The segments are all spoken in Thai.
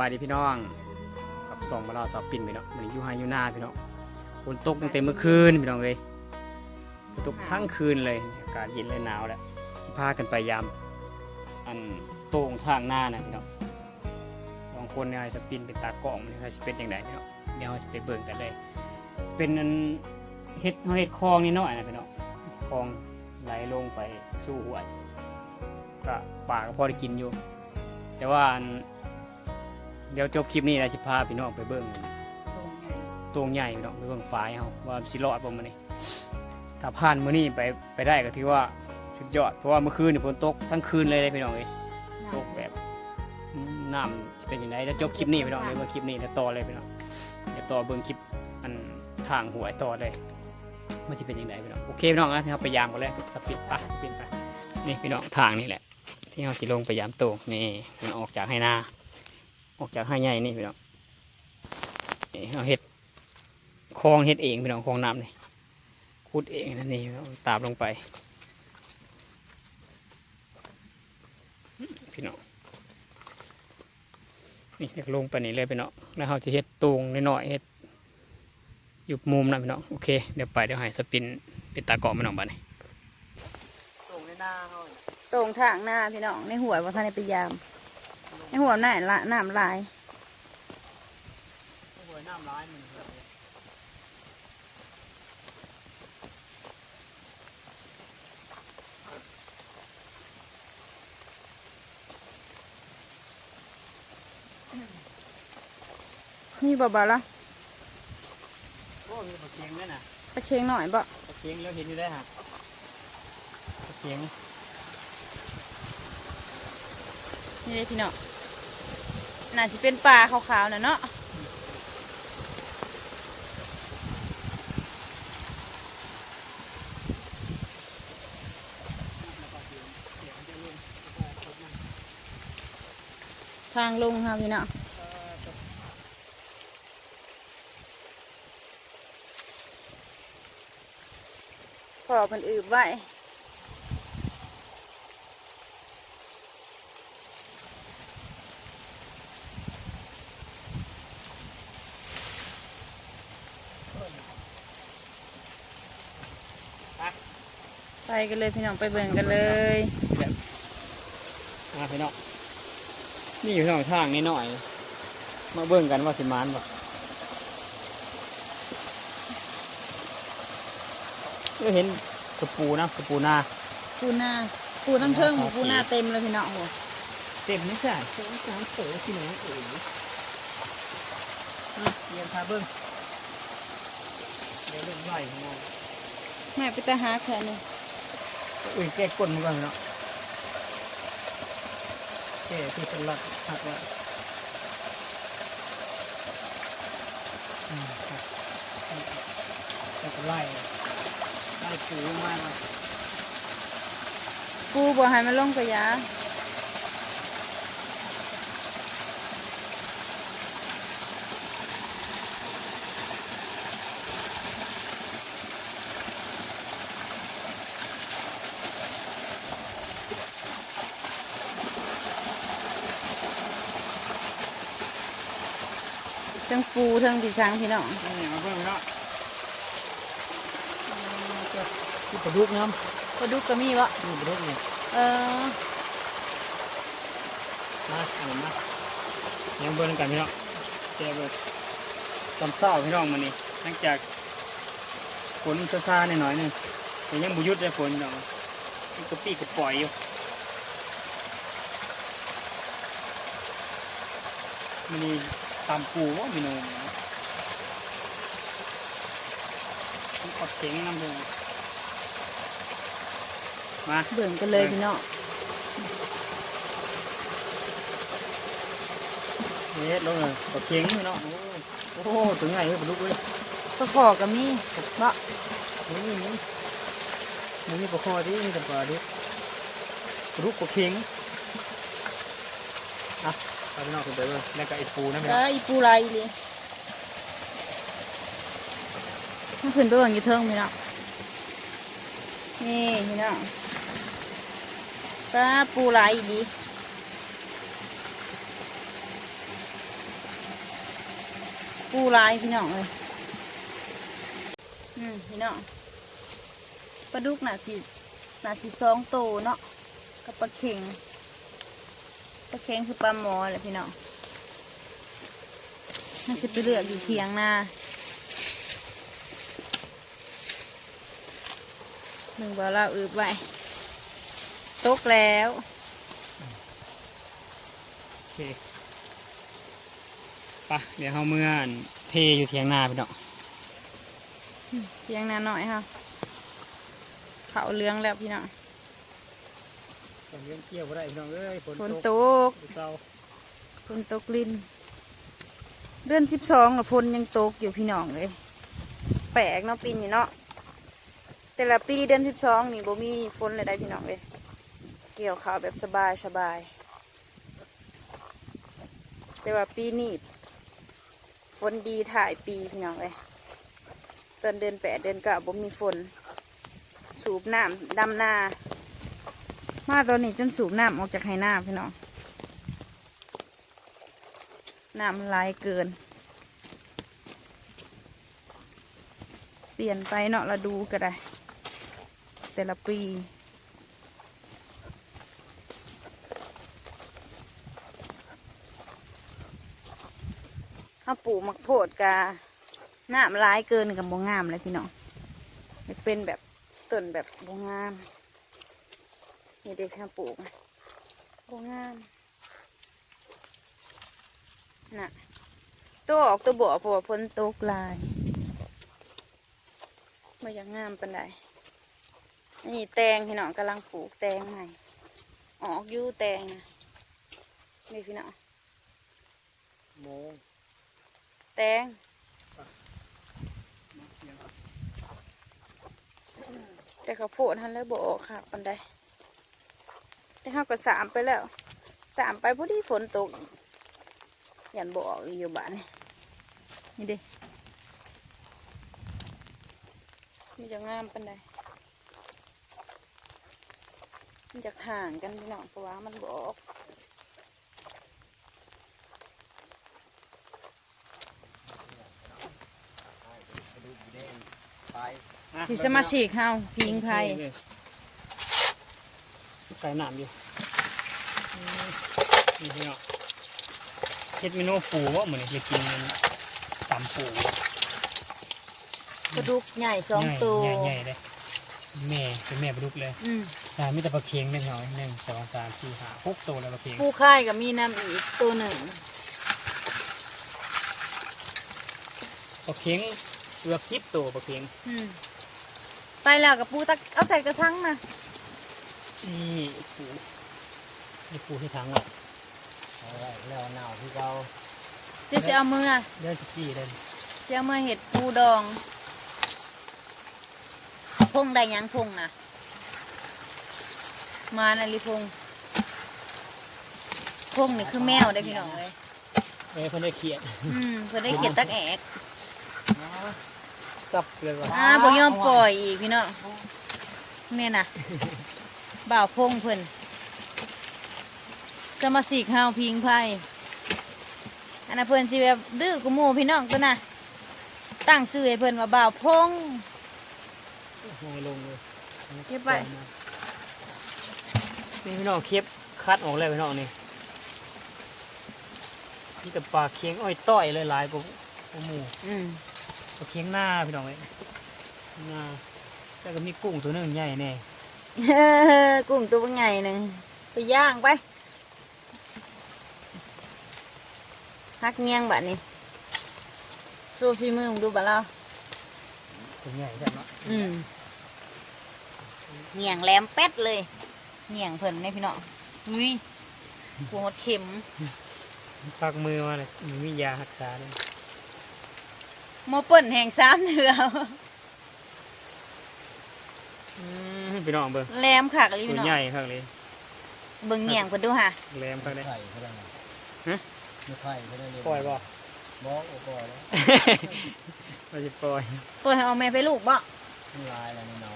บายดีพี่น้อง กับสองมาเราสอบปิ่นพี่น้องมันอยู่ไฮอยู่หน้าพี่น้องฝนตกตั้งแต่เมื่อคืนพี่น้องเลยฝนตกทั้งคืนเลยอากาศเย็นเลยหนาวแล้วพากันไปยามอันโต่งทางหน้านะพี่น้องสองคนเนี่ยสปินเป็นตากล้องมันจะเป็นยังไงพี่น้องเดี๋ยวจะไปเบิ่งกันเลย เป็นอันเฮ็ดเฮ็ดคลองนี่น้อยนะพี่น้องคลองไหลลงไปสู่ห้วยก็ป่าก็พอได้กินอยู่ แต่ว่า เดี๋ยวจบคลิปนี้นะสิพาพี่น้องไปเบิ่งตรงใหญ่พี่น้องไปเบิ่งฝายเฮาว่าสิรอดบ่มื้อนี้ถ้าผ่านมื้อนี้ไปไปได้ก็ถือว่าสุดยอดเพราะว่าเมื่อคืนนี่ฝนตกทั้งคืนเลยเลยพี่น้องเอ้ยตกแบบอืมน้ำจะเป็นยังไงแล้วจบคลิปนี้พี่น้องเดี๋ยวเบิ่งคลิปนี้แล้วต่อเลยพี่น้องเดี๋ยวต่อเบิ่งคลิปอันทางหวยต่อเลยมันสิเป็นยังไงพี่น้องโอเคพี่น้องนะเราไปยามกันเลยสปิดไปปิดไปนี่พี่น้องทางนี่แหละ ที่เราสิลงไปยามโตกนี่มันออกจากให้นา ออกจากให้ใหญ่นี่พี่น้องนี่เราเฮ็ดคลองเฮ็ดเองพี่น้องคลองน้ำนี่ขุดเองนั่นนี่พี่น้องตามลงไป พี่น้องนี่เด็กลงไปนี่เลยพี่น้องแล้วเราจะเฮ็ดตูงน้อยๆเฮ็ดอยู่มุมนะพี่น้องโอเคเดี๋ยวไปเดี๋ยวให้สปินเป็นตากล้องพี่น้องบ้านี่ตูงในหน้าเขาตรงทางหน้าพี่น้องในหัวว่าท่านได้ไปยาม ในหัวหน้าละน้ำลายหวยน้ำร้ายมันแบบนี้นี่บ่บ่ละโอ้มีปลาเคียงด้วยนะปลาเชงหน่อยบ่ปลาเคียงแล้วเห็นอยู่ได้ฮะปลาเคียงนี่เลยพี่น้อง น่าจะเป็นปลาขาวๆนะเนาะทางลงค่ะพี่น้องพอมันอืบไว้ ไปกันเลยพี่น้องไปเบิ่งกันเลยมาพี่น้องนี่อยู่ทางทางนี้หน่อย มาเบิ่งกันว่าสิมานบ่ก็เห็นกระปูนะกระปูนาปูนาปูทั้งเทิงหมูปูนาเต็มเลยพี่น้องโหเต็มไม่ใช่สองสามโถพี่น้องเอ๋ยอะเรียนพาเบิ่งเดี๋ยวเบิ่งไหวของเราแม่ไปตาหาแค่นี้ อุ้ยแก้ก้นมันก่อนเนาะแก้ที่เป็นหลักหักว่าแล้วก็ไล่ไล่ปูมาเนาะปูบ่ให้มันลงกระยา ทั้งปูทั้งผีช้างพี่น้องนี่มาเบิ่งเนาะที่ปลาดุกน้ปลาดุกก็มีวะำนี่ปลาดุกนี่เออมาเอามายังเบิ่งกันพี่น้องแกเบิ่งตอนเช้าพี่น้องมันนี่หลังจากฝนซาๆหน่อยๆหนึงแต่ยังบุยุดเลยฝนเนาะมันกระปี้กระปล่อยอยู่มันนี่ ตามปูว่าพี่น้องต้องกดเข็งน้ำเบิ่งมาเบิ่งกันเลยพี่น้องเฮ็ดลงเลยกดเข็งพี่น้องโอ้โหถึงไงเฮ้ยปลาดุกเว้ยปลาขอก็มีบะนี่นี่นี่มันมีปลาคอที่มีแต่ปลาดุกปลาดุกปลาเค็งอะ เอาไปนอกกันไปเลยแล้วก็ไอ้ปูนะพี่แล้วอีปูลายอีหลีมันขึ้นไปเบิ่งอยู่เทิงพี่น้องนี่พี่น้องปลาปูลายอีหลีปูลายพี่น้องเลยอืมพี่น้องปลาดุกหนาสีหนาสีสองโตเนาะกับปลาเข็ง ปลาเข็งคือปลาหมอแหละพี่น้องน่าจะไปเลือกอยู่เทียงนาหนึ่งบาเราอืบไว้ตกแล้วโอเคไปะเดี๋ยวเฮาเมื่อนเทอยู่เทียงนาพี่น้องเทียงนาหน่อยค่ะเขาเลี้ยงแล้วพี่น้อง ตอนเลี้ยงเกี่ยวบ่ได้พี่น้องเอ้ยฝนฝนตตกกเศร้าฝนตกลินเดือนสิบสองละฝนยังตกอยู่พี่น้องเลยแปลกเนาะปีนี้เนาะแต่ละปีเดือนสิบสองนี่บ่มีฝนเลยได้พี่น้องเลยเกี่ยวข้าวแบบสบายสบายแต่ว่าปีนี้ฝนดีถ่ายปีพี่น้องเลยตอนเดือนแปดเดือนเก้าบ่มีฝน สูบน้ำดำนา มาตอนนี้จนสูบน้ำออกจากไหน้าพี่น้องน้ำมันลายเกิน เปลี่ยนไปเนาะเราดูก็ได้ แต่ละปีถ้าปลูกมักโพดกาน้ำลายเกินกับบงามเลยพี่น้องเป็นแบบต้นแบบบงาม นี่เด็กข้าปลูกนะบงามน่ะตัวออกตัวบ่อเพราะว่าฝนตกลายมาอยากงามปันใดนี่แตงพี่น้องกำลังปลูกแตงใหม่ออกยู่แตงนะนี่พี่น้องโมงแตงแต่เขาวโพดทันแล้วบออกค่ะปันใด แต่เขาก็สามไปแล้ว สามไปพอดีฝนตกอีกยันบ่ออกอีกอยู่บ้านนี่นี่เดิมันจะงามปันใดมันจะห่างกันพี่น้องเพราะว่ามันบ่ออกอยู่สมาชิกเฮาพิงไพ ไก่น้ำอยู่นี่พี่น้องเฮ็ดเมนูปูว่าเหมือนจะกินตำปูกระดูกใหญ่สองตัว ใหญ่ใหญ่ๆเลยแม่เป็นแม่ปลาดุกเลยอืมแต่มีแต่ปลาเค็งหนึ่งเหรอหนึ่งสองสามสี่ห้าหกตัวแล้วปลาเค็งปูค่ายกับมีน้ำอีกตัวหนึ่งปลาเค็งเกือบสิบตัวปลาเค็งอืมไปแล้วกับปูตักเอาใส่กระชังนะ นี่ปูนี่ปูที่ทั้งหมดเอาไว้แล้วหนาวที่เราเดี๋ยวจะเอามือเดินสกี้เดินจะเอามือเห็ดปูดองพงได้หยังพงนะมานาลิพงพงนี่คือแมวได้พี่น้องเลยเอ้ยเพิ่นได้เขียดอืมเพื่อได้เขียดตักแอกจับเลยว่ะอ่าบ่ยอมปล่อยอีกพี่น้องเนี่ยนะ บ่าวพงเพิ่นจะมาสีกเฮาพิงไพ่อันนั้นเพิ่นสิแบบดื้อกูหมู่พี่น้องตัวน่ะตั้งชื่อให้เพิ่นว่าบ่าวพงมองลงเลยเก็บไว้นี่พี่น้องเคียบคัดออกเลยพี่น้องนี่นี่แต่ปลาเค็งอ้อยต้อยเลยหลายกว่าพวกหมูอืมปลาเค็งหน้าพี่น้องเลยหน้าแล้วก็มีกุ้งตัวหนึงใหญ่แน่ กุ้งตัวเป็นไงหนึ่งไปย่างไปฮักเงี้ยงแบัดนี้โซฟีมือมึงดูบัดเราตัวใหญ่จังเนาะอืมเงียงแหลมเป็ดเลยเงียงเพิ่นเนี่พี่น้องอุ้ยหัวหดเข็มพักมือมาเลยมีมียารักษาเลยมอเปิ้นแห่งสามเถื่อม พี่น้องเบิ่งแหลมคักเลยตัวพี่น้องใหญ่ครับเลยเบิ่งเงียงเพิ่นดูค่ะแหลมครับเลย ไข่เขาได้ไงฮะไม่ไข่เขาได้เลยปล่อยบ่บอกโอ้ปล่อยแล้วเราจะปล่อยปล่อยให้เอาแม่ไปลูกบ่มันลายอะไรในเนา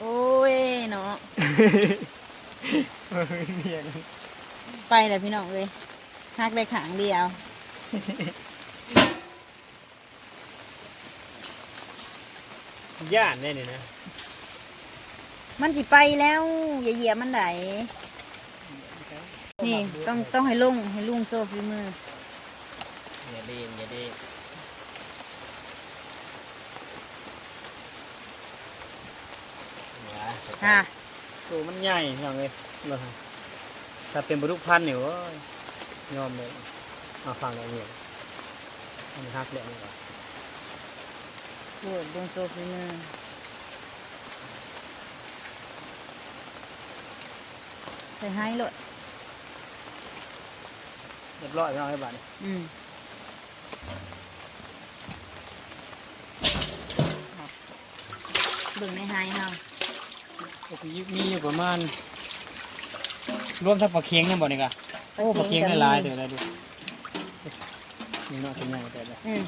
โอ้ยเนาะเมียกันไปเลยพี่น้องเอ้ยฮักได้ขางเดียว ย่านแน่นี่นะมันสิไปแล้ว อย่าเหยียบมันไหนนี่ต้องต้องให้ลุงให้ลุงโซ่ฝีมือ อย่าดีนอย่าดีนนะค่ะตัวมันใหญ่พี่น้องเลยเลยถ้าเป็นบรรลุพันธุ์เนี่ยโอ้ยยอมเลยมาฟังเราเนี่ยมันฮักเลยนี่ว่าโอ้ลุง โซ่ฝีมือใส่ให้เลยเรียบร้อยพี่น้องไอ้บ้านอืมเบิ่งในไฮเฮาก็คือมีอยู่ประมาณ รวมทั้งปลาเค็งนั่นบ่นี่กะโอ้ปลาเค็งได้หลายเดี๋ยวได้ดูนี่เนาะเป็นใหญ่แต่ละอืม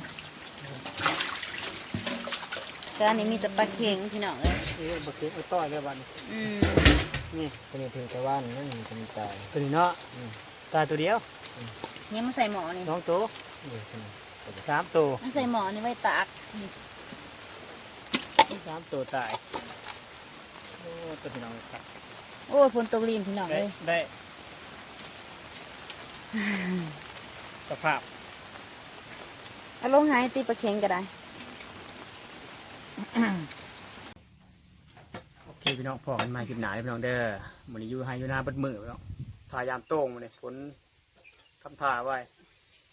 ก็อันนี้มีแต่ปลาเค็งพี่น้องเอ้ยเอ้ยปลาเค็งเอาต่อยเลยบ้านอืมนี่คนนี้ถึงแต่ว่านั่นจะมีตาย ตัวนี้เนาะอืม ตายตัวเดียวเนี่ยมาใส่หมอนี่น้องตัวนี่คนนี้สามตัวมาใส่หมอนี่ไว้ตากสามตัวตายโอ้ตัวพี่น้องครับโอ้ยฝนตกลีนพี่น้องได้เลยได้สภาพเอาลงหายตีปลาเค็งก็ได้ โอเคพี่น้องพอกันมาคลิปหนาเลยพี่น้องเด้อมันนี้อยู่ให้อยู่หน้าบัดมือพี่น้องทายามโต้งมันนี่ฝนทำท่าไว้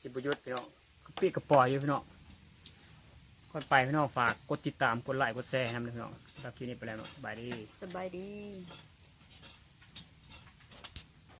สิบยุทธพี่น้องกระปี้กระปอยอยู่พี่น้องก่อนไปพี่น้องฝากกดติดตามกดไลค์กดแชร์ให้นะพี่น้องสำหรับคลิปนี้ไปแล้วเนาะสบายดีสบายดี